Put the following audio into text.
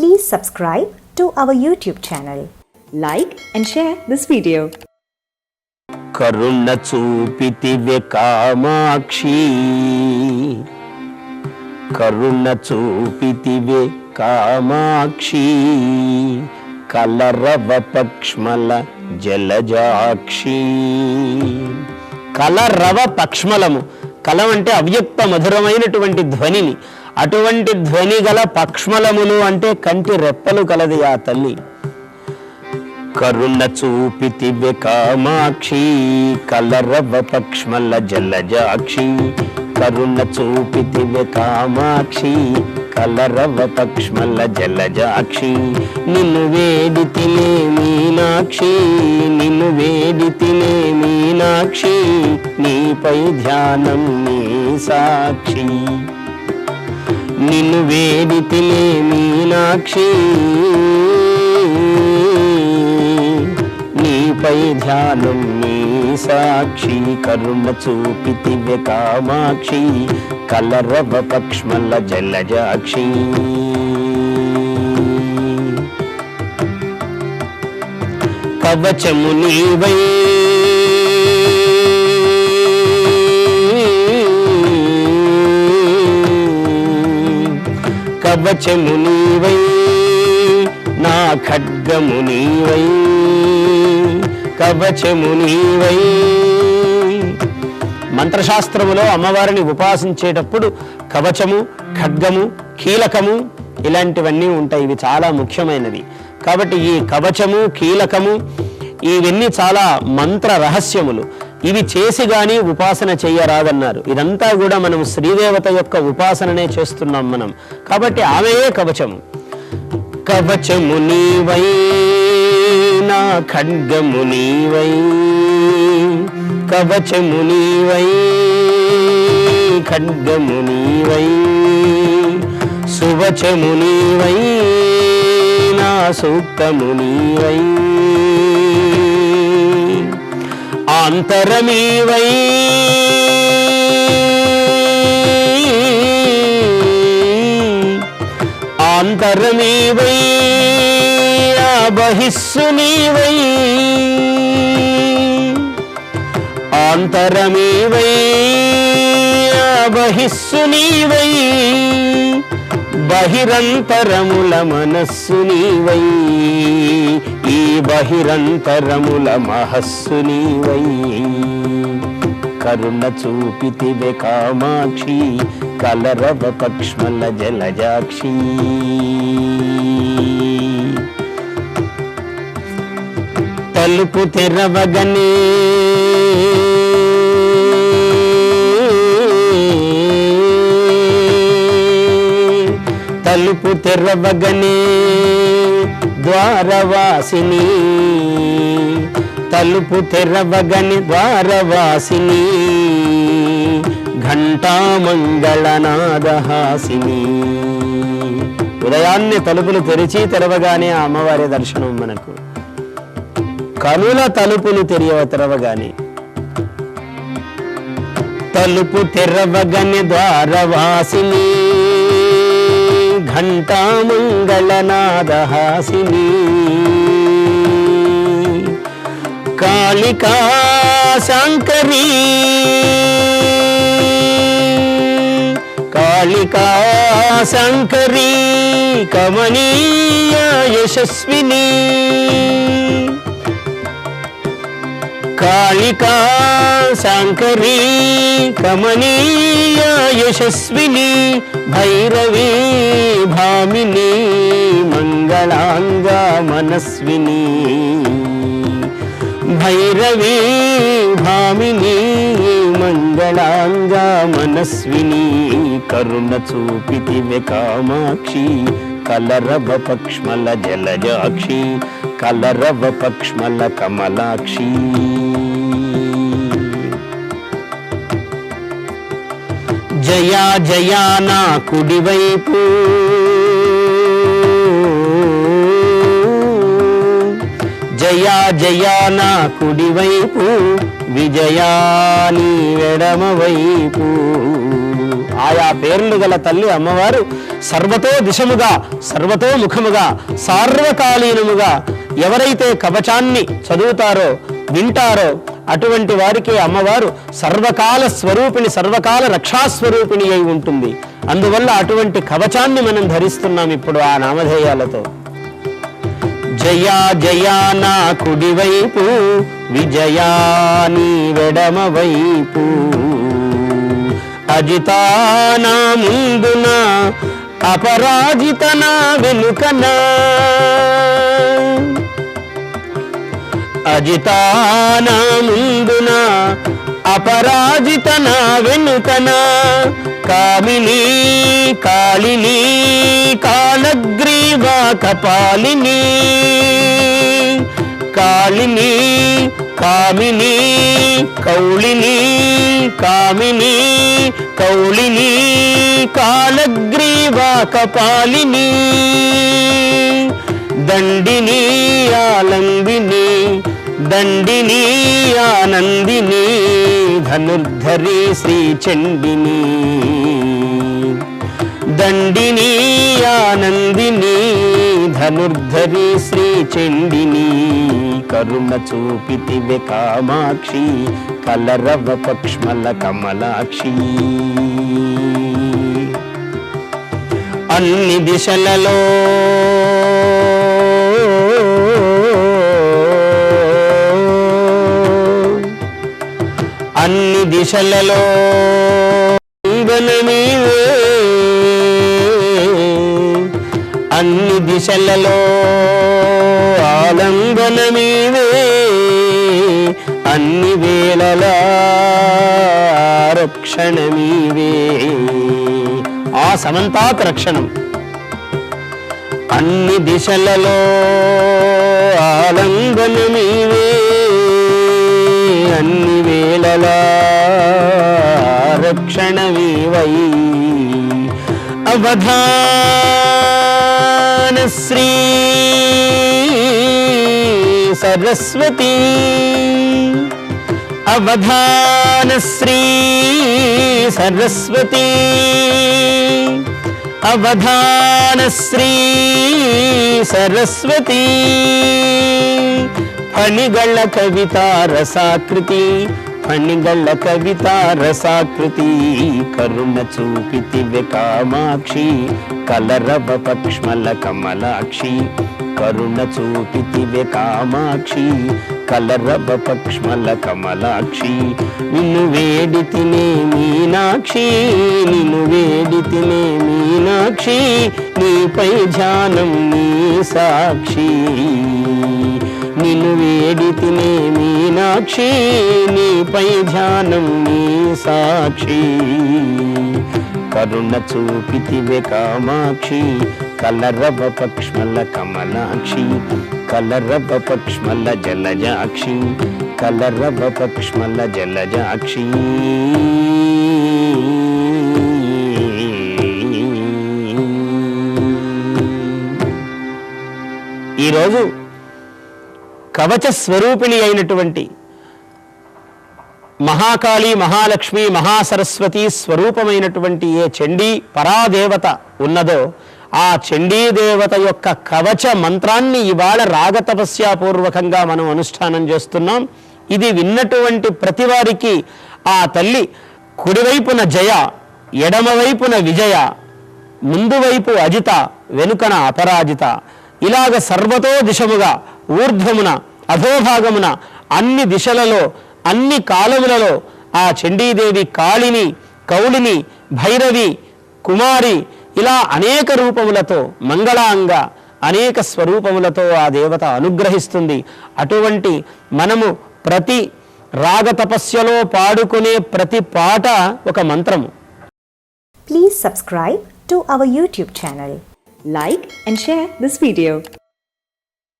Please subscribe to our YouTube channel. Like and share this video. కరుణ చూపితివే కామాక్షి. కరుణ చూపితివే కామాక్షి. కలరవ పక్ష్మల జలజాక్షి. కలరవ పక్ష్మలము. కలం అంటే అవ్యక్త మధురమైనటువంటి ధ్వనిని. అటువంటి ధ్వని గల పక్ష్మలములు అంటే కంటి రెప్పలు కలది ఆ తల్లి. కరుణ చూపితివె కామాక్షి కలరవ పక్ష్మల జలజాక్షి. కరుణ చూపితివె కామాక్షి కలరవ పక్ష్మల జలజాక్షి. నిన్ను వేడితిలే మీనాక్షి నిన్ను వేడితిలే మీనాక్షి. నీపై ధ్యానం నీ సాక్షి. నిన్ను వేడితిలే మీనాక్షి. నీపై ధ్యానం నీ సాక్షి కరుణ చూపితివ్య కామాక్షి కలరవ పక్ష్మల జలజాక్షి. కవచము నీవై కవచము నీవై నా ఖడ్గము నీవై కవచము నీవై. మంత్రశాస్త్రములో అమ్మవారిని ఉపాసించేటప్పుడు కవచము ఖడ్గము కీలకము ఇలాంటివన్నీ ఉంటాయి. ఇవి చాలా ముఖ్యమైనవి. కాబట్టి ఈ కవచము కీలకము ఇవన్నీ చాలా మంత్ర రహస్యములు. ఇవి చేసి గాని ఉపాసన చెయ్యరాదన్నారు. ఇదంతా కూడా మనం శ్రీదేవత యొక్క ఉపాసననే చేస్తున్నాం మనం. కాబట్టి ఆమెయే కవచము? కవచము నీవై నా ఖడ్గము నీవై కవచము నీవై ఖడ్గము నీవై సువచము నీవై నా సూక్తము నీవై. అంతరమేవై? ఆంతరమీవై ఆ బహిస్సు నీవై? ఆంతరమీవై బహిస్సు నీవై? బహిరంతరముల మనస్సు నీవై. ఈ బహిరంతరముల మహస్సు నీవై. కరుణ చూపితివె కామాక్షి కలరవ పక్ష్మల జలజాక్షి. తలుపు తెరవగనే తలుపు తెరవగనే ద్వారవాసిని. తలుపు తెరవగని ద్వారవాసిని. ఘంటామంగళనాదహాసిని. ఉదయాన్నే తలుపులు తెరిచి తెరవగానే ఆ అమ్మవారి దర్శనం మనకు. కనుల తలుపులు తెరియవ తెరవగానే. తలుపు తెరవగని ద్వారవాసిని. ఘంటామంగళనాదహాసిని కాళికా శంకరీ. కాళికా శంకరీ కమనీయ యశస్విని. కాళికా శంకరీ కమనీయ యశస్విని భైరవీ భామిని మంగళాంగ మనస్విని భైరవీ భామిని మంగళాంగ మనస్విని కరుణ చూపితివె కామాక్షి కలరవ పక్ష్మల జలజాక్షి కలరవ పక్ష్మల కమలాక్షి। జయా జయా నా కుడివైపు. జయా జయా నా కుడివైపు విజయాని ఎడమవైపు. ఆయా పేర్లు గల తల్లి అమ్మవారు సర్వతో దిశముగా సర్వతో ముఖముగా సార్వకాలీనముగా ఎవరైతే కవచాన్ని చదువుతారో వింటారో అటువంటి వారికి అమ్మవారు సర్వకాల స్వరూపిణి సర్వకాల రక్షాస్వరూపిణి అయి ఉంటుంది. అందువల్ల అటువంటి కవచాన్ని మనం ధరిస్తున్నాం ఇప్పుడు ఆ నామధేయాలతో. జయా జయా నా కుడివైపు విజయా నీ వెడమ వైపు అజితానా ముందున అపరాజిత నా వెనుకనా. అజితానా ముందున అపరాజిత నా వెనుకన కామిని కాళిని కాలగ్రీవా కపాలిని కాళిని కామిని కౌళిని కామిని కౌళిని కాలగ్రీవా కపాలిని దండిని ఆలంబిని దండిని ఆనందిని ధనుర్ధరి శ్రీ చండిని. దండిని ఆనందిని ధనుర్ధరి శ్రీ చండిని. కరుణ చూపితివె కామాక్షి కలరవ పక్ష్మల కమలాక్షి. అన్ని దిశలలో దిశలలో ఆలంబనమీవే. అన్ని దిశలలో ఆలంబన ఆలంబనమీవే అన్ని వేళలా రక్షణమీవే ఆ సమంతాత్ రక్షణం. అన్ని దిశలలో ఆలంబన ఆలంబనమీవే అన్ని వేళలా क्षणवे अवधानश्री सरस्वती। अवधानश्री सरस्वती। अवधानश्री सरस्वती। कणिगळकविता रसाकृति। ఫణిగళ్ళ కవిత రసాకృతి కరుణ చూపితివె కామాక్షి కలరవ పక్ష్మల కమలాక్షి కరుణ చూపితివె కామాక్షి కలరవ పక్ష్మల కమలాక్షి. నిన్ను వేడి తినే మీనాక్షి నిన్ను వేడి తినే మీనాక్షి నీపై ధ్యానం నీ సాక్షి. మీనాక్షి నీపై ధ్యానం నీ సాక్షి. కరుణ చూపితివే కామాక్షి కలరవ పక్ష్మల కమలాక్షి కలరవ పక్ష్మల జలజాక్షి కలరవ పక్ష్మల జలజాక్షి. ఈరోజు కవచ స్వరూపిణి అయినటువంటి మహాకాళి మహాలక్ష్మి మహాసరస్వతి స్వరూపమైనటువంటి ఏ చండీ పరాదేవత ఉన్నదో ఆ చండీ దేవత యొక్క కవచ మంత్రాన్ని ఇవాళ రాగతపస్యాపూర్వకంగా మనం అనుష్ఠానం చేస్తున్నాం. ఇది విన్నటువంటి ప్రతి వారికి ఆ తల్లి కుడివైపున జయ ఎడమవైపున విజయ ముందువైపు అజిత వెనుకన అపరాజిత. ఇలాగ సర్వతో దిశముగా ఊర్ధ్వమున అధోభాగమున అన్ని దిశలలో అన్ని కాలములలో ఆ చండీదేవి కాళిని కౌలిని భైరవి కుమారి ఇలా అనేక రూపములతో మంగళాంగ అనేక స్వరూపములతో ఆ దేవత అనుగ్రహిస్తుంది. అటువంటి మనము ప్రతి రాగ తపస్యలో పాడుకునే ప్రతి పాట ఒక మంత్రము. Please subscribe to our YouTube channel like and share this video